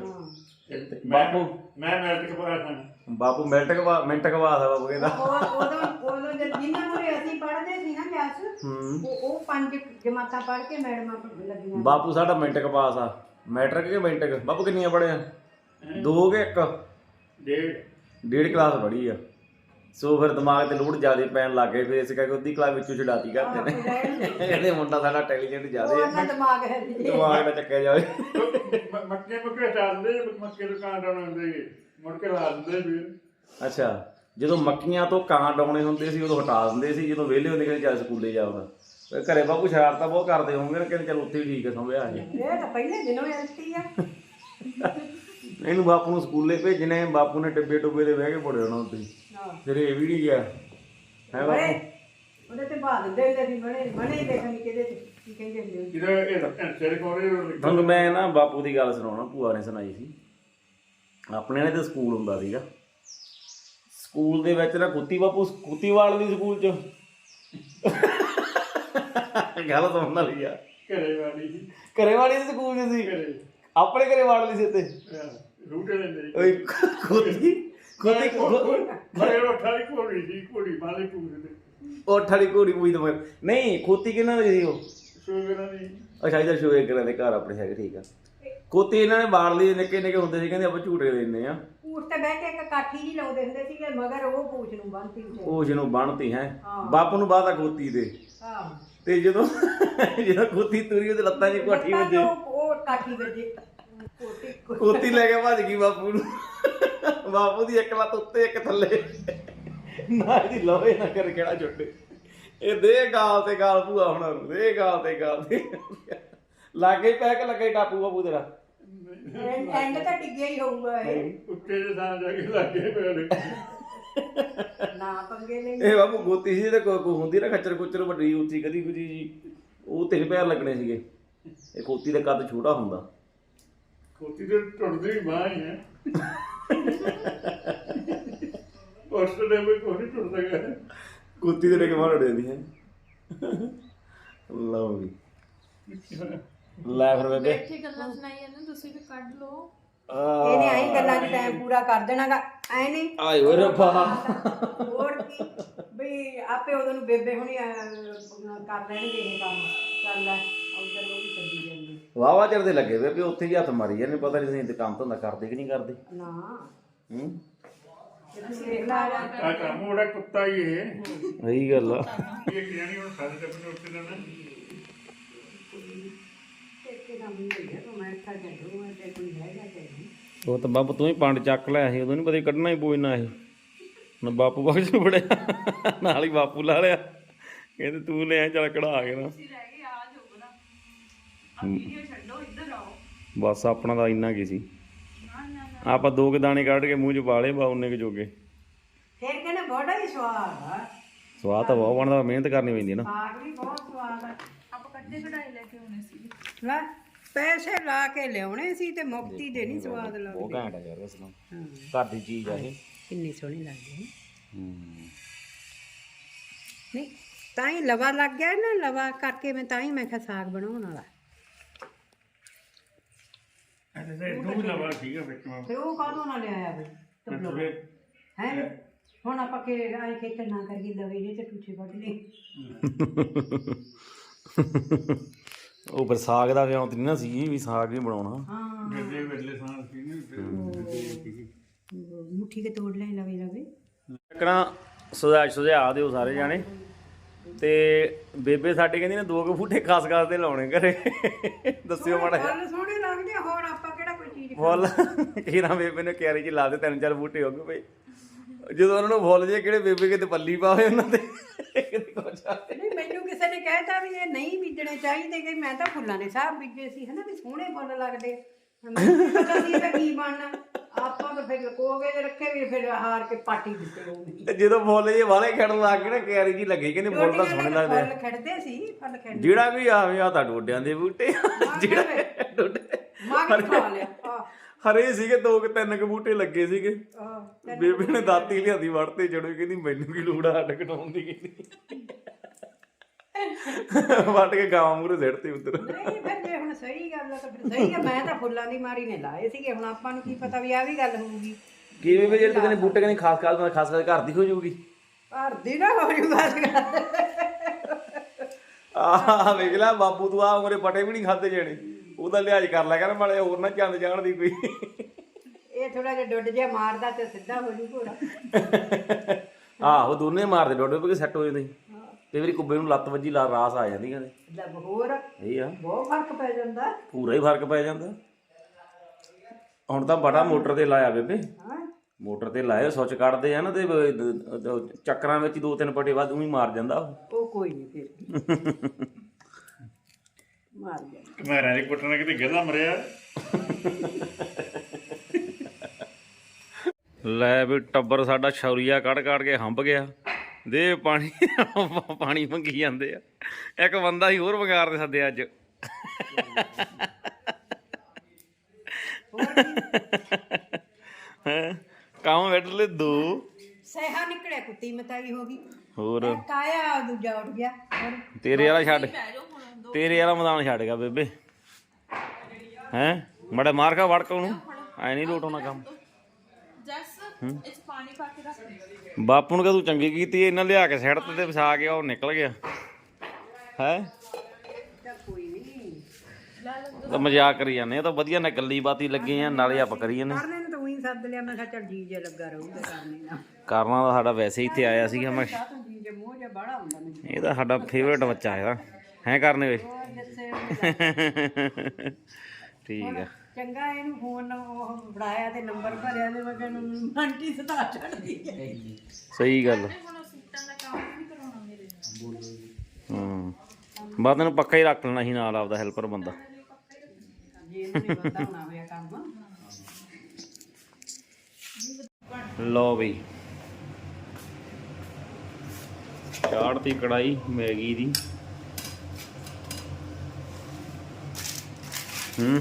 Speaker 1: ਬਾਪੂ
Speaker 3: ਮੈਂ ਮੈਟ੍ਰਿਕ ਪਾਸ ਹਾਂ
Speaker 1: ਬਾਪੂ ਮਿੰਟ ਕਵਾ ਮਿੰਟ ਕਵਾ ਦਾ ਬਾਪੂ ਕਹਿੰਦਾ।
Speaker 4: ਉਹ ਉਦੋਂ ਉਦੋਂ ਜਦ ਜਿੰਨਾ ਮੁਰੇ ਅਸੀਂ ਪੜ੍ਹਦੇ ਸੀ ਨਾ ਕਲਾਸ
Speaker 1: ਹੂੰ।
Speaker 4: ਉਹ ਉਹ ਪੰਜ ਜਮਾਤਾਂ ਪੜ੍ਹ ਕੇ ਮੈਡਮਾਂ ਲੱਗੀਆਂ
Speaker 1: ਬਾਪੂ ਸਾਡਾ ਮਿੰਟ ਕ ਪਾਸ ਆ। ਮੈਟ੍ਰਿਕ ਕਿ ਮਿੰਟ ਕ ਬਾਪੂ ਕਿੰਨੀਆਂ ਪੜ੍ਹਿਆ? ਦੋ ਕਿ ਇੱਕ?
Speaker 3: ਡੇਢ।
Speaker 1: ਡੇਢ ਕਲਾਸ ਪੜ੍ਹੀ ਆ। ਸੋ ਫਿਰ ਦਿਮਾਗ ਤੇ ਲੋਡ ਜ਼ਿਆਦੇ ਪੈਣ ਲੱਗ ਗਏ ਫਿਰ ਇਸ ਕਰਕੇ ਉਹਦੀ ਕਲਾਸ ਵਿੱਚੋਂ ਛਡਾਤੀ ਕਰਦੇ ਨੇ। ਇਹਦੇ ਮੁੰਡਾ ਸਾਡਾ ਇੰਟੈਲੀਜੈਂਟ ਜ਼ਿਆਦੇ
Speaker 4: ਉਹਨਾਂ ਦਿਮਾਗ ਹੈ ਜੀ
Speaker 1: ਦਿਮਾਗ ਨਾ ਚੱਕਿਆ ਜਾਵੇ।
Speaker 3: ਮ- ਮੱਕੇ ਮੁੱਕੇ ਚੱਲਦੇ ਮੱਕੇ ਦੁਕਾਨ ਡਾਉਂਦੇ ਮੁੜ ਕੇ ਲਾ ਦਿੰਦੇ ਫਿਰ
Speaker 1: ਅੱਛਾ ਜਦੋਂ ਮੱਕੀਆਂ ਤੋਂ ਕਾਂ ਡਾਉਣੇ ਹੁੰਦੇ ਸੀ ਉਦੋਂ ਹਟਾ ਦਿੰਦੇ ਸੀ ਜਦੋਂ ਵਿਹਲੇ ਹੁੰਦੇ ਕਹਿੰਦੇ ਚੱਲ ਸਕੂਲੇ ਜਾਊਗਾ ਫਿਰ ਘਰੇ ਬਾਪੂ ਸ਼ਰਾਰਤਾਂ ਬਹੁਤ ਕਰਦੇ ਹੋਣਗੇ ਨਾ ਕਹਿੰਦੇ ਚੱਲ ਉੱਥੇ ਹੀ ਠੀਕ ਹੈ ਸੰਭਿਆ ਜੀ
Speaker 4: ਇਹ ਤਾਂ ਪਹਿਲੇ ਦਿਨੋਂ ਐਲਟੀ ਆ।
Speaker 1: ਇਹਨੂੰ ਬਾਪੂ ਨੂੰ ਸਕੂਲੇ ਭੇਜਣੇ ਬਾਪੂ ਨੇ ਟਿੱਬੇ ਟੁੱਬੇ ਤੇ ਬਹਿ ਕੇ ਪੜਿਆ ਹੋਣਾ ਉੱਥੇ
Speaker 4: ਹਾਂ
Speaker 1: ਫਿਰ ਇਹ ਵੀ ਨਹੀਂ ਗਿਆ ਹੈ ਬਾਪੂ?
Speaker 4: ਉਹਦੇ ਤੇ ਬਾਦ ਦਿੰਦੇ ਹੁੰਦੇ ਸੀ ਬਣੇ ਬਣੇ ਦੇਖਣ ਕਿਹਦੇ ਤੇ ਕੀ ਕਹਿੰਦੇ ਹੁੰਦੇ ਸੀ।
Speaker 3: ਜਦੋਂ ਇਹ ਸਿਰ ਕੋਰੇ
Speaker 1: ਤੁਹਾਨੂੰ ਮੈਂ ਨਾ ਬਾਪੂ ਦੀ ਗੱਲ ਸੁਣਾਉਣਾ ਭੂਆ ਨੇ ਸੁਣਾਈ ਸੀ। ਆਪਣੇ ਨੇ ਤੇ ਸਕੂਲ ਹੁੰਦਾ ਸੀਗਾ। ਸਕੂਲ ਦੇ ਵਿੱਚ ਨਾ ਕੁੱਤੀ ਬਾਪੂ ਕੁੱਤੀਵਾਲ ਦੀ ਸਕੂਲ ਚ। ਗੱਲ ਸੁਣਨ ਵਾਲੀ ਆ।
Speaker 3: ਘਰੇ ਵਾਲੀ
Speaker 1: ਘਰੇ ਵਾਲੀ ਦੇ ਸਕੂਲ ਚ ਸੀ।
Speaker 3: ਘਰੇ।
Speaker 1: ਆਪਣੇ ਘਰੇ ਵਾੜ ਲਈ ਸੀ ਉੱਤੇ
Speaker 3: ਰੂਟੇ ਲੈਂਦੇ
Speaker 1: ਓਏ ਕੁੱਤੀ। ਕੁੱਤੀ
Speaker 3: ਮੇਰੇ ਦੀ ਘੋੜੀ ਸੀ ਘੋੜੀ ਬਾਲੇ ਟੂਕਦੇ
Speaker 1: ਉਹ ਠੜੀ ਪੂਈ ਤਾਂ ਫਿਰ ਨਹੀਂ ਖੋਤੀ ਕਿਹਨਾਂ ਦੀ ਸੀ ਉਹ?
Speaker 3: ਸੋਗਰਾਂ ਦੀ।
Speaker 1: ਅੱਛਾ ਇਧਰ ਸ਼ੋਏ ਕਰਾਂ ਦੇ? ਘਰ ਆਪਣੇ ਹੈਗੇ ਠੀਕ ਆ। ਖੋਤੀ ਇਹਨਾਂ ਨੇ ਬਾੜ ਲਈ ਨਿੱਕੇ ਨਿੱਕੇ ਹੁੰਦੇ ਸੀ ਕਹਿੰਦੇ ਆਪਾਂ ਝੂਟੇ ਲੈਂਦੇ ਆ।
Speaker 4: ਊਠ ਤੇ ਬਹਿ ਕੇ ਇੱਕ ਕਾਠੀ ਜੀ ਲਾਉਂਦੇ ਹੁੰਦੇ ਸੀਗੇ ਮਗਰ ਉਹ ਪੂਛ ਨੂੰ ਬੰਨਤੀ ਸੀ
Speaker 1: ਉਹ ਜਿਹਨੂੰ ਬਣਤੀ ਹੈ?
Speaker 4: ਹਾਂ।
Speaker 1: ਬਾਪੂ ਨੂੰ ਬਾਦਾ ਖੋਤੀ ਦੇ।
Speaker 4: ਹਾਂ।
Speaker 1: ਤੇ ਜਦੋਂ ਜਦੋਂ ਖੋਤੀ ਤੁਰੀ ਉਹਦੇ ਲੱਤਾਂ 'ਚ ਕੋਠੀ
Speaker 4: ਲੱਤਾਂ
Speaker 1: ਵੱਜੇ
Speaker 4: ਤੋਂ ਉਹ ਕਾਠੀ ਵੱਜੇ। ਕੋਟੀ
Speaker 1: ਖੋਤੀ ਲੈ ਕੇ ਭੱਜ ਗਈ ਬਾਪੂ ਨੂੰ। ਬਾਪੂ ਦੀ ਇੱਕ ਲੱਤ ਉੱਤੇ ਇੱਕ ਥੱਲੇ। ਨਾ ਇਹਦੀ ਲੋਹੇ ਨਾ ਕਰ ਕਿਹੜਾ ਛੁੱਟੇ ਇਹ ਦੇ ਗਾਲ ਤੇ ਗਾਲ ਭੂਆ ਹੁਣਾਂ ਨੂੰ ਦੇ ਗਾਲ ਤੇ ਗਾਲ ਤੇ ਲਾਗੇ ਪੈ ਕੇ ਲੱਗੇ ਟਾਪੂ ਬਾਪੂ ਤੇਰਾ।
Speaker 4: ਐਂਡ ਤਾਂ ਡਿੱਗਿਆ ਹੀ ਹੋਊਗਾ ਇਹ।
Speaker 3: ਉੱਤੇ ਦੇ ਥਾਂ ਜਾ ਕੇ ਲੱਗੇ ਪਏ
Speaker 4: ਨਾ ਪੰਗੇ ਨਹੀਂ
Speaker 1: ਇਹ ਬਾਪੂ ਗੋਤੀ ਸੀ ਤੇ ਕੋਈ ਕੋਈ ਹੁੰਦੀ ਨਾ ਖੱਚਰ ਕੁੱਚਰ ਵੱਡੀ ਉੱਚੀ ਕਦੀ ਕੁਦੀ ਜੀ ਉਹ ਤਿੰਨ ਪੈਰ ਲੱਗਣੇ ਸੀਗੇ। ਇਹ ਖੋਤੀ ਦਾ ਕੱਦ ਛੋਟਾ ਹੁੰਦਾ।
Speaker 3: ਖੋਤੀ ਤੇ ਟੁੱਟਦੀ ਹੀ ਬਾਹ ਹੀ ਹੈ। ਉਸ ਦੇ ਕੋਈ ਕੋਈ ਨਹੀਂ ਟੁੱਟ ਸਕਦਾ
Speaker 1: ਕੁੱਤੀ ਦੇ ਡੇਕੇ ਮਾਰ ਉੜਦੀ ਹੈ। ਲਓ ਵੀ। ਲੈ ਫਿਰ ਬੇਬੇ।
Speaker 2: ਬੈਠੇ ਗੱਲਾਂ ਸੁਣਾਈ ਜਾਂਦੇ ਤੁਸੀਂ ਵੀ ਕੱਢ ਲਓ।
Speaker 4: ਇਹਨੇ ਆਈ ਗੱਲਾਂ 'ਚ ਟਾਈਮ ਪੂਰਾ ਕਰ ਦੇਣਾਗਾ। ਐ ਨਹੀਂ।
Speaker 1: ਆਏ ਓਏ ਰੱਬਾ।
Speaker 4: ਹੋਰ ਕੀ। ਬਈ ਆਪੇ ਉਦੋਂ ਨੂੰ ਬੇਬੇ ਹੁਣੀ ਅਹ, ਕਰ ਲੈਣਗੇ ਇਹ ਕੰਮ। ਚੱਲ ਲੈ ਉਧਰ ਉਹ ਵੀ ਚੱਲੀ ਜਾਂਦੀ
Speaker 1: ਵਾਵਾ ਚਿਰ ਦੇ ਲੱਗੇ ਵੇ ਵੀ ਉੱਥੇ ਹੀ ਹੱਥ ਮਾਰੀ ਜਾਂਦੇ ਪਤਾ ਨਹੀਂ ਅਸੀਂ ਕੰਮ ਧੰਦਾ ਕਰਦੇ ਕਿ ਨਹੀਂ ਕਰਦੇ।
Speaker 4: ਨਾ।
Speaker 1: ਹੂੰ?
Speaker 4: ਤੇ ਤੂੰ ਦੇਖ ਲੈ
Speaker 3: ਆ ਕੰਮ ਉਹਦਾ ਕੁੱਤਾ ਹੀ ਇਹ।
Speaker 1: ਸਹੀ ਗੱਲ ਆ।
Speaker 3: ਇਹ ਹੁਣ ਸਾਰੇ ਨੇ ਉੱਤੇ ਨਾ
Speaker 1: ਉਹ ਤਾਂ ਬਾਪੂ ਤੂੰ ਹੀ ਪੰਡ ਚੱਕ ਲਿਆ ਸੀ ਉਦੋਂ ਨਹੀਂ ਪਤਾ ਕੱਢਣਾ ਹੀ ਪੋਇਨਾ ਇਹ। ਹੁਣ ਬਾਪੂ ਬਖਸ਼ ਨੂੰ ਫੜਿਆ ਨਾਲ ਹੀ ਬਾਪੂ ਲਾ ਲਿਆ। ਕਹਿੰਦੇ ਤੂੰ ਲੈ ਆ ਚੱਲ ਕਢਾ ਕੇ ਨਾ।
Speaker 2: ਨਾ ਵੀਡੀਓ ਛੱਡੋ ਇੱਧਰ ਆਓ।
Speaker 1: ਬਸ ਆਪਣਾ ਤਾਂ ਇੰਨਾ ਕੀ ਸੀ।
Speaker 2: ਨਾ ਨਾ ਨਾ।
Speaker 1: ਆਪਾਂ ਦੋ ਕੇ ਦਾਣੇ ਕੱਢ ਕੇ ਮੂੰਹ 'ਚ ਪਾ ਲਏ ਬਾ ਉਹਨੇ ਕੇ ਜੋਗੇ।
Speaker 4: ਫਿਰ ਕਹਿੰਦੇ ਬੜਾ ਹੀ ਸਵਾਦ ਆ।
Speaker 1: ਸਵਾਦ ਤਾਂ ਬਹੁਤ ਬਣਦਾ ਮਿਹਨਤ ਕਰਨੀ ਪੈਂਦੀ ਹੈ ਨਾ।
Speaker 4: ਸਾਗ ਵੀ ਬਹੁਤ ਸਵਾਦ ਆ।
Speaker 2: ਆਪਾਂ ਕੱਢੇ ਕਢਾਈ ਲੈ ਕੇ ਆਉਣੇ ਸੀ।
Speaker 4: ਲੈ ਪੈਸੇ ਲਾ ਕੇ ਲਿਆਉਣੇ ਸੀ ਤੇ ਮੁਕਤੀ ਦੇ ਨਹੀਂ ਸਵਾਦ
Speaker 1: ਬਹੁਤ
Speaker 4: ਲੱਗਦੇ
Speaker 1: ਘੈਂਟ ਆ ਯਾਰ ਅਸਲਾਂ
Speaker 4: ਹਾਂ।
Speaker 1: ਘਰ ਦੀ ਚੀਜ਼ ਆ ਇਹ।
Speaker 4: ਕਿੰਨੀ ਸੋਹਣੀ ਲੱਗਦੀ ਹੈ।
Speaker 1: ਹੂੰ।
Speaker 4: ਨਹੀਂ ਤਾਂ ਹੀ ਲਵਾ ਲੱਗ ਗਿਆ ਨਾ ਲਵਾ ਕਰਕੇ ਮੈਂ ਤਾਂ ਹੀ ਮੈਂ ਕਿਹਾ ਸਾਗ ਬਣਾਉਣ ਵਾਲਾ।
Speaker 3: ਲਵਾ ਵਿੱਚ ਮੈਂ
Speaker 4: ਫਿਰ ਉਹ ਕਾਹਦੋਂ ਨਾ ਲਿਆਇਆ ਬਈ ਹੈ? ਹੁਣ ਆਪਾਂ ਕਿ ਆਏ ਖੇਤ ਨਾ ਕਰੀਏ ਲਵੇ ਜੇ ਤੇ ਟੁੱਟੇ ਵੱਢ ਲਈ
Speaker 1: ਉਹ ਸਾਗ ਦਾ ਵਿਆਹ ਤੇ ਨਹੀਂ ਨਾ ਸੀ ਵੀ ਸਾਗ ਵੀ ਬਣਾਉਣਾ।
Speaker 4: ਹਾਂ।
Speaker 3: ਗੱਲੇ ਵੇਲੇ ਸਾਂ ਸੀ ਨੇ
Speaker 4: ਮੁੱਠੀ ਕੇ ਤੋੜ ਲੈ ਲਵੇ ਲਵੇ।
Speaker 1: ਕਣਾ ਸੁਝਾ ਸੁਝਾ ਦਿਓ ਸਾਰੇ ਜਾਣੇ। ਤੇ ਬੇਬੇ ਸਾਡੀ ਕਹਿੰਦੀ ਨੇ ਦੋ ਕੁ ਬੂਟੇ ਖਾਸ ਖਾਸ ਦੇ ਲਾਉਣੇ ਘਰੇ। ਦੱਸਿਓ ਮਾੜਾ ਜਿਹਾ।
Speaker 4: ਸੋਹਣੇ ਲੱਗਦੇ ਆ, ਹੋਰ ਆਪਾਂ ਕਿਹੜਾ ਕੋਈ ਚੀਜ਼
Speaker 1: ਫੁੱਲ। ਕਿਹਨਾਂ ਬੇਬੇ ਨੇ ਕਿਆਰੀ ਚ ਲਾ ਦੇ ਤਿੰਨ ਚਾਰ ਬੂਟੇ ਹੋ ਗਏ ਭਈ ਜਦੋਂ ਉਹਨਾਂ ਨੂੰ ਫੁੱਲ ਜੇ ਕਿਹੜੇ ਬੇਬੇ ਕਿਤੇ ਪੱਲੀ ਪਾਵੇ ਉਹਨਾਂ ਤੇ, ਕਿਤੇ ਕੁਛ ਆ।
Speaker 4: ਨਹੀਂ, ਮੈਨੂੰ ਕਿਸੇ ਨੇ ਕਹਿਤਾ ਵੀ ਇਹ ਨਹੀਂ ਬੀਜਣੇ ਚਾਹੀਦੇ, ਕਿ ਮੈਂ ਤਾਂ ਫੁੱਲਾਂ ਦੇ ਸਾਹ ਬੀਜੇ ਸੀ, ਹਨਾ, ਵੀ ਸੋਹਣੇ ਫੁੱਲ ਲੱਗਦੇ। ਮੈਨੂੰ ਨੀ ਪਤਾ ਸੀ ਇਹਦਾ ਕੀ ਬਣਨਾ। ਆਪਾਂ ਤਾਂ ਫਿਰ ਲਕੋਗੇ ਜੇ ਰੱਖੇ ਵੀ ਫਿਰ ਹਾਰ ਕੇ ਪਾਟੀ ਦਿੱਤੇ ਉਹ
Speaker 1: ਤੇ ਜਦੋਂ ਫੁੱਲ ਜੇ ਵਾਲੇ ਖੜਨ ਲੱਗ ਗਏ ਨਾ ਕਿਆਰੀ ਜੀ ਲੱਗੀ ਕਹਿੰਦੇ ਫੁੱਲ ਤਾਂ ਸੋਹਣੇ ਲੱਗਦੇ ਆ।
Speaker 4: ਫੁੱਲ ਖੜਦੇ ਸੀ ਫੁੱਲ ਖੜਦੇ
Speaker 1: ਜਿਹੜਾ ਵੀ ਆਵੇ ਆ ਤਾਂ ਡੋਡਿਆਂ ਦੇ ਬੂਟੇ। ਜਿਹੜਾ ਡੋਡੇ
Speaker 4: ਮਾਗ ਖਾ ਲਿਆ ਆ
Speaker 1: ਹਰੇ ਸੀਗੇ ਦੋ ਕਿ ਤਿੰਨ ਕੁ ਬੂਟੇ ਲੱਗੇ ਸੀਗੇ।
Speaker 4: ਆ
Speaker 1: ਬੇਬੇ ਨੇ ਦਾਤੀ ਲਿਆਂਦੀ ਵੜਤੇ ਚੜੋ ਕਹਿੰਦੀ ਮੈਨੂੰ ਕੀ ਲੋੜ ਆ ਕਟਾਉਣ ਦੀ ਕਹਿੰਦੀ। ਵੱਟ ਕੇ ਗਾਂ ਮੂਰੇ ਸਿੱਟਤੇ ਉਧਰ।
Speaker 4: ਨਹੀਂ ਫਿਰ ਜੇ ਹੁਣ ਸਹੀ ਗੱਲ ਆ ਤਾਂ ਫਿਰ ਸਹੀ ਆ ਮੈਂ ਤਾਂ ਫੁੱਲਾਂ ਦੀ ਮਾਰੀ ਨੇ ਲਾਏ ਸੀਗੇ ਹੁਣ ਆਪਾਂ ਨੂੰ ਕੀ ਪਤਾ ਵੀ ਆ ਵੀ ਗੱਲ ਹੋਊਗੀ।
Speaker 1: ਕਿਵੇਂ ਵੀ ਜਿਹੜੇ ਕਹਿੰਦੇ ਬੂਟੇ ਕਹਿੰਦੇ ਖਾਸ ਖਾਸ ਖਾਸ ਖਾਸ ਘਰ ਦੀ ਹੋ ਜਾਊਗੀ।
Speaker 4: ਘਰ ਦੀ ਨਾ ਹੋ ਜੂ ਬਸ
Speaker 1: ਆਹ ਵੇਖ ਲੈ ਬਾਪੂ ਤੂੰ ਆ ਉਮਰੇ ਪਟੇ ਵੀ ਨਹੀਂ ਖਾਦੇ ਜਾਣੇ। ਉਹਦਾ ਲਿਹਾਜ਼ ਕਰ ਲਿਆ ਕਰ ਮਾੜੇ ਹੋਰ ਨਾ ਚੰਦ ਜਾਣਦੀ ਕੋਈ।
Speaker 4: ਇਹ ਥੋੜਾ ਜਿਹਾ ਡੁੱਡ ਜਿਹਾ ਮਾਰਦਾ ਤੇ ਸਿੱਧਾ ਹੋ ਜੂ ਘੋੜਾ।
Speaker 1: ਆਹੋ ਦੋਨੇ ਮਾਰਦੇ ਡੋਡੇ ਪੇ ਸੈੱਟ ਹੋ ਜਾਂਦੇ। ਤੇ ਵਾਰੀ ਕੁੱਬੇ ਨੂੰ ਲੱਤ ਵੱਜੀ ਲਾ ਰਾਸ ਆ ਜਾਂਦੀ ਕਹਿੰਦੇ
Speaker 4: ਲੱਭ ਹੋਰ
Speaker 1: ਇਹ ਆ।
Speaker 4: ਬਹੁਤ ਫ਼ਰਕ ਪੈ ਜਾਂਦਾ।
Speaker 1: ਪੂਰਾ ਹੀ ਫ਼ਰਕ ਪੈ ਜਾਂਦਾ। ਹੁਣ ਤਾਂ ਬੜਾ ਮੋਟਰ ਤੇ ਲਾਇਆ ਬੇਬੇ।
Speaker 4: ਹਾਂ।
Speaker 1: ਮੋਟਰ ਤੇ ਲਾਇਆ ਸੁੱਚ ਕੱਢਦੇ ਆ ਨਾ ਤੇ ਬ- ਦ- ਦ- ਚੱਕਰਾਂ ਵਿੱਚ ਦੋ ਤਿੰਨ ਪਟੇ ਵੱਧ ਉਹੀ ਮਾਰ ਜਾਂਦਾ ਉਹ।
Speaker 4: ਉਹ ਕੋਈ ਨਹੀਂ ਫਿਰ ਮਾਰ ਗਿਆ
Speaker 3: ਮੈਂ ਰਾਣੀ ਕੁੱਟਣਾ ਕਿਤੇ ਗਧਾ ਮਰਿਆ।
Speaker 1: ਲੈ ਵੀ ਟੱਬਰ ਸਾਡਾ ਛੌਰੀਆ ਕੱਢ ਕੱਢ ਕੇ ਹੰਬ ਗਿਆ। ਦੇ ਪਾਣੀ ਪਾਣੀ ਮੰਗੀ ਜਾਂਦੇ ਆ। ਇੱਕ ਬੰਦਾ ਹੀ ਹੋਰ ਵਗਾਰ ਦੇ ਸੱਦੇ ਅੱਜ। ਹੈਂ? ਕੰਮ ਵੱਢ ਲੈ ਦੋ।
Speaker 4: ਸਹਿਹਾ ਨਿਕਲਿਆ ਕੁੱਤੀ ਮਤਾਈ ਹੋ ਗਈ।
Speaker 1: ਹੋਰ?
Speaker 4: ਕਾਇਆ ਦੂਜਾ ਉੱਡ ਗਿਆ। ਹੋਰ?
Speaker 1: ਤੇਰੇ ਵਾਲਾ ਛੱਡ। ਤੇਰੇ ਵਾਲਾ ਮੈਦਾਨ ਛੱਡ ਗਿਆ ਬੇਬੇ। ਹੈ? ਮੜਾ ਮਾਰ ਕਾ ਵੜਕ ਉਹਨੂੰ ਐ ਨਹੀਂ ਲੋਟ ਹੋਣਾ ਕੰਮ
Speaker 2: ਜੈਸ ਇਹ 'ਚ ਪਾਣੀ ਪਾ ਕੇ ਰੱਖ ਦੇ
Speaker 1: ਬਾਪੂ ਨੂੰ ਕਹ ਤੂੰ ਚੰਗੀ ਕੀਤੀ ਇਹਨਾਂ ਲਿਆ ਕੇ ਸੈੱਟ ਤੇ ਵਸਾ ਕੇ ਉਹ ਨਿਕਲ ਗਿਆ। ਹੈ?
Speaker 4: ਤਾਂ
Speaker 1: ਮਜ਼ਾਕ ਕਰੀ ਜਾਂਦੇ ਆ ਤਾਂ ਵਧੀਆ ਨਾ ਗੱਲੀ ਬਾਤੀ ਲੱਗੇ ਆ ਨਾਲੇ ਆਪਾਂ ਕਰੀ ਜਾਂਦੇ।
Speaker 4: ਕਰਨੇ ਨੂੰ ਤਾਂ ਉਹੀ ਸੱਦ ਲਿਆ ਮੈਂ ਕਿਹਾ ਚੱਲ ਜੀ ਜੇ ਲੱਗਾ ਰਹੂਗਾ ਕਰਨੇ ਨਾਲ
Speaker 1: ਕਰਨਾ ਤਾਂ ਸਾਡਾ ਵੈਸੇ ਹੀ ਇੱਥੇ ਆਇਆ ਸੀਗਾ ਮੈਂ
Speaker 4: ਚਾਹ ਤਾਂ ਜੀ ਜੇ ਮੂੰਹ ਜਿਹਾ ਬੜਾ ਹੁੰਦਾ ਮੈਨੂੰ।
Speaker 1: ਇਹ ਤਾਂ ਸਾਡਾ ਫੇਵਰਟ ਬੱਚਾ ਹੈ ਹੈ ਕਰਨੇ
Speaker 4: ਉਹਨੇ
Speaker 1: ਠੀਕ ਆ।
Speaker 4: ਚੰਗਾ ਇਹਨੂੰ ਫੋਨ ਉਹ ਫੜਾਇਆ ਤੇ ਨੰਬਰ ਭਰਿਆ ਤੇ ਕਹਿੰਦਾ ਮੰਟੀ ਸਦਾ ਛੱਡਦੀ ਹੈ
Speaker 1: ਸਹੀ ਗੱਲ।
Speaker 2: ਹੁਣ ਸੂਟਾਂ ਦਾ ਕੰਮ ਵੀ ਕਰਾਉਣਾ ਮੇਰੇ ਨਾਲ
Speaker 1: ਹਾਂ। ਬਾਅਦ ਨੂੰ ਪੱਕਾ ਹੀ ਰੱਖ ਲੈਣਾ ਸੀ ਨਾਲ ਆਪਦਾ ਹੈਲਪਰ ਬੰਦਾ।
Speaker 4: ਜੇ ਇਹਨੂੰ ਨਹੀਂ ਪਤਾ ਹੋਣਾ ਹੋਇਆ ਕੰਮ।
Speaker 1: ਲਓ ਬਈ। ਚਾੜਤੀ ਕੜਾਈ ਮੈਗੀ ਦੀ। ਹੂੰ।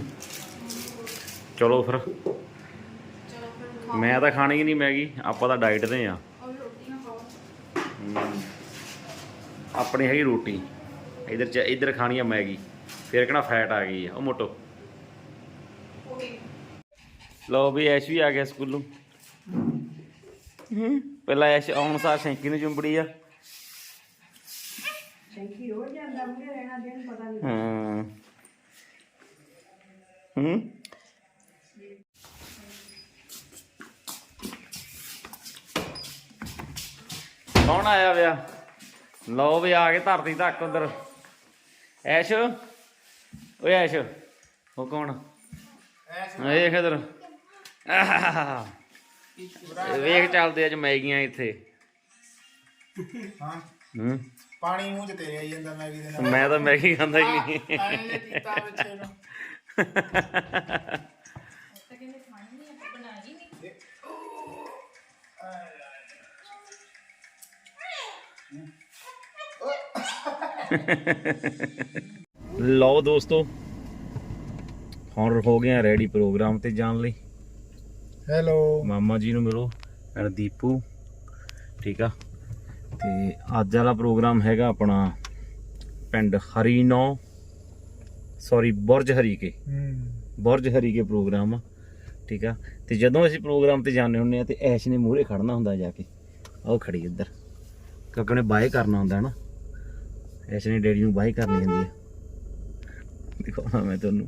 Speaker 1: ਚਲੋ ਫਿਰ।
Speaker 2: ਚਲੋ ਫਿਰ
Speaker 1: ਮੈਂ ਤਾਂ ਖਾਣੀ ਹੀ ਨਹੀਂ ਮੈਗੀ ਆਪਾਂ ਤਾਂ ਡਾਈਟ ਤੇ ਆ।
Speaker 2: ਉਹ ਖਾਓ।
Speaker 1: ਆਪਣੀ ਹੈਗੀ ਰੋਟੀ। ਇਧਰ ਚ ਇਧਰ ਖਾਣੀ ਆ ਮੈਗੀ। ਫਿਰ ਕਿਹੜਾ ਫੈਟ ਆ ਗਈ ਆ ਉਹ ਮੋਟੋ। ਲਓ ਵੀ ਐਸ਼ ਵੀ ਆ ਗਿਆ ਸਕੂਲੋਂ। ਹੂੰ ਪਹਿਲਾਂ ਐਸ਼ ਆਉਣ ਸਾਰ ਸ਼ੈਂਕੀ ਨੂੰ ਚੁੰਬੜੀ ਆ।
Speaker 4: ਸ਼ੈਂਕੀ ਹੋ ਜਾਂਦਾ ਮੁੰਡੇ ਰਹਿਣਾ ਦਿਨ ਪਤਾ ਨਹੀਂ
Speaker 1: ਹਾਂ। ਹੂੰ ਕੌਣ ਆਇਆ ਵਿਆ? ਲਓ ਵੀ ਆ ਕੇ ਧਰਤੀ ਤੱਕ ਉਧਰ ਐਸ਼? ਓਏ ਐਸ਼ ਉਹ ਕੌਣ? ਵੇਖ ਇਧਰ। ਵੇਖ ਚੱਲਦੇ ਅੱਜ ਮੈਗੀਆਂ ਇੱਥੇ।
Speaker 5: ਹਾਂ।
Speaker 1: ਹੂੰ।
Speaker 5: ਪਾਣੀ ਮੂੰਹ ਚ ਤੇਰੇ ਆਈ ਜਾਂਦਾ ਮੈਗੀ ਦੇ ਨਾਲ।
Speaker 1: ਮੈਂ ਤਾਂ ਮੈਗੀ ਖਾਂਦਾ ਹੀ ਨਹੀਂ। ਲਓ ਦੋਸਤੋ ਹੁਣ ਹੋ ਗਏ ਆ ਰੈਡੀ ਪ੍ਰੋਗਰਾਮ ਤੇ ਜਾਣ ਲਈ।
Speaker 5: ਹੈਲੋ
Speaker 1: ਮਾਮਾ ਜੀ ਨੂੰ ਮਿਲੋ ਐਂਡ ਦੀਪੂ ਠੀਕ ਆ? ਤੇ ਅੱਜ ਵਾਲਾ ਪ੍ਰੋਗਰਾਮ ਹੈਗਾ ਆਪਣਾ ਪਿੰਡ ਹਰੀਨੋ ਸੌਰੀ ਬੁਰਜ ਹਰੀਕੇ। ਬੁਰਜ ਹਰੀਕੇ ਪ੍ਰੋਗਰਾਮ ਆ ਠੀਕ ਆ? ਤੇ ਜਦੋਂ ਅਸੀਂ ਪ੍ਰੋਗਰਾਮ ਤੇ ਜਾਂਦੇ ਹੁੰਦੇ ਆ ਤੇ ਐਸ਼ ਨੇ ਮੂਹਰੇ ਖੜਨਾ ਹੁੰਦਾ ਜਾ ਕੇ। ਉਹ ਖੜੀ ਇੱਧਰ। ਕਿਉਂਕਿ ਉਹਨੇ ਬਾਏ ਕਰਨਾ ਹੁੰਦਾ ਨਾ ਐਸ਼ ਨੇ ਡੈਡੀ ਨੂੰ ਬਾਏ ਕਰਨੀ ਹੁੰਦੀ ਹੈ ਦਿਖਾਉਣਾ ਮੈਂ ਤੁਹਾਨੂੰ।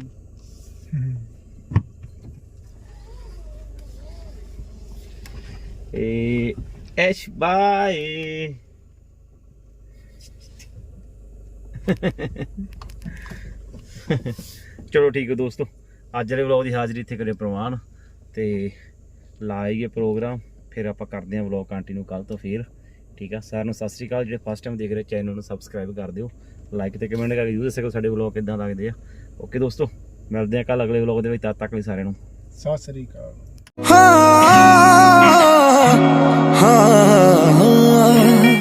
Speaker 1: ਏ ਐਸ਼ ਬਾਏ। ਚਲੋ ਠੀਕ ਹੈ ਦੋਸਤੋ, ਅੱਜ ਵਾਲੇ ਵਲੌਗ ਦੀ ਹਾਜ਼ਰੀ ਇੱਥੇ ਕਰੇ ਪ੍ਰਵਾਨ ਤੇ ਲਾਈਏ ਪ੍ਰੋਗਰਾਮ ਫਿਰ ਆਪਾਂ ਕਰਦੇ ਹਾਂ ਵਲੌਗ ਕੰਟੀਨਿਊ ਕੱਲ ਤੋਂ ਫਿਰ। ਠੀਕ ਆ? ਸਾਰਿਆਂ ਨੂੰ ਸਤਿ ਸ੍ਰੀ ਅਕਾਲ। ਜਿਹੜੇ ਫਸਟ ਟਾਈਮ ਦੇਖ ਰਹੇ ਚੈਨਲ ਨੂੰ ਸਬਸਕ੍ਰਾਈਬ ਕਰ ਦਿਓ। ਲਾਈਕ ਤੇ ਕਮੈਂਟ ਕਰਕੇ ਜਰੂਰ ਦੱਸਿਓ ਸਾਡੇ ਵਲੌਗ ਕਿੱਦਾਂ ਲੱਗਦੇ ਆ। ਓਕੇ ਦੋਸਤੋ ਮਿਲਦੇ ਆ ਕੱਲ ਅਗਲੇ ਵਲੌਗ ਦੇ ਵਿੱਚ। ਤਦ ਤੱਕ ਲਈ ਸਾਰਿਆਂ ਨੂੰ
Speaker 5: ਸਤਿ ਸ੍ਰੀ ਅਕਾਲ।
Speaker 6: ਹਾਂ ਹਾਂ।